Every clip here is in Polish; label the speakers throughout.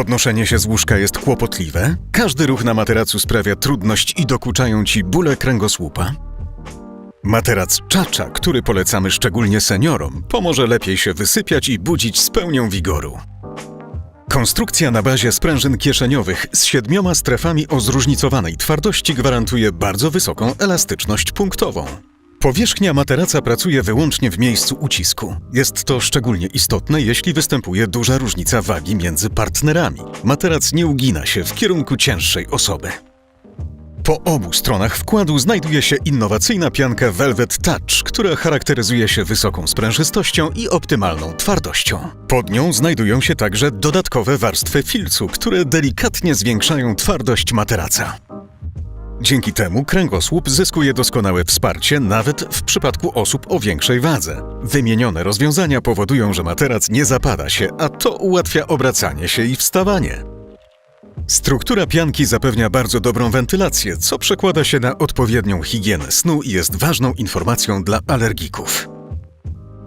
Speaker 1: Podnoszenie się z łóżka jest kłopotliwe? Każdy ruch na materacu sprawia trudność i dokuczają ci bóle kręgosłupa? Materac Czacza, który polecamy szczególnie seniorom, pomoże lepiej się wysypiać i budzić z pełnią wigoru. Konstrukcja na bazie sprężyn kieszeniowych z siedmioma strefami o zróżnicowanej twardości gwarantuje bardzo wysoką elastyczność punktową. Powierzchnia materaca pracuje wyłącznie w miejscu ucisku. Jest to szczególnie istotne, jeśli występuje duża różnica wagi między partnerami. Materac nie ugina się w kierunku cięższej osoby. Po obu stronach wkładu znajduje się innowacyjna pianka Velvet Touch, która charakteryzuje się wysoką sprężystością i optymalną twardością. Pod nią znajdują się także dodatkowe warstwy filcu, które delikatnie zwiększają twardość materaca. Dzięki temu kręgosłup zyskuje doskonałe wsparcie nawet w przypadku osób o większej wadze. Wymienione rozwiązania powodują, że materac nie zapada się, a to ułatwia obracanie się i wstawanie. Struktura pianki zapewnia bardzo dobrą wentylację, co przekłada się na odpowiednią higienę snu i jest ważną informacją dla alergików.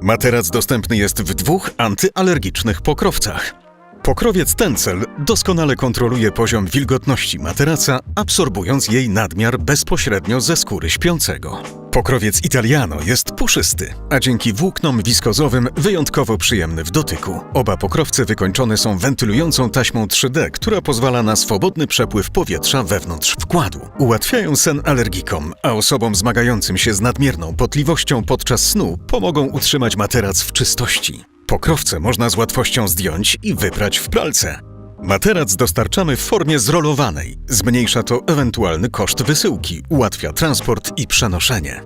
Speaker 1: Materac dostępny jest w dwóch antyalergicznych pokrowcach. Pokrowiec Tencel doskonale kontroluje poziom wilgotności materaca, absorbując jej nadmiar bezpośrednio ze skóry śpiącego. Pokrowiec Italiano jest puszysty, a dzięki włóknom wiskozowym wyjątkowo przyjemny w dotyku. Oba pokrowce wykończone są wentylującą taśmą 3D, która pozwala na swobodny przepływ powietrza wewnątrz wkładu. Ułatwiają sen alergikom, a osobom zmagającym się z nadmierną potliwością podczas snu pomogą utrzymać materac w czystości. Pokrowce można z łatwością zdjąć i wyprać w pralce. Materac dostarczamy w formie zrolowanej. Zmniejsza to ewentualny koszt wysyłki, ułatwia transport i przenoszenie.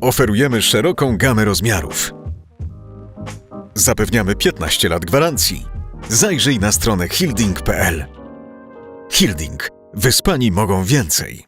Speaker 1: Oferujemy szeroką gamę rozmiarów. Zapewniamy 15 lat gwarancji. Zajrzyj na stronę hilding.pl. Hilding. Wyspani mogą więcej.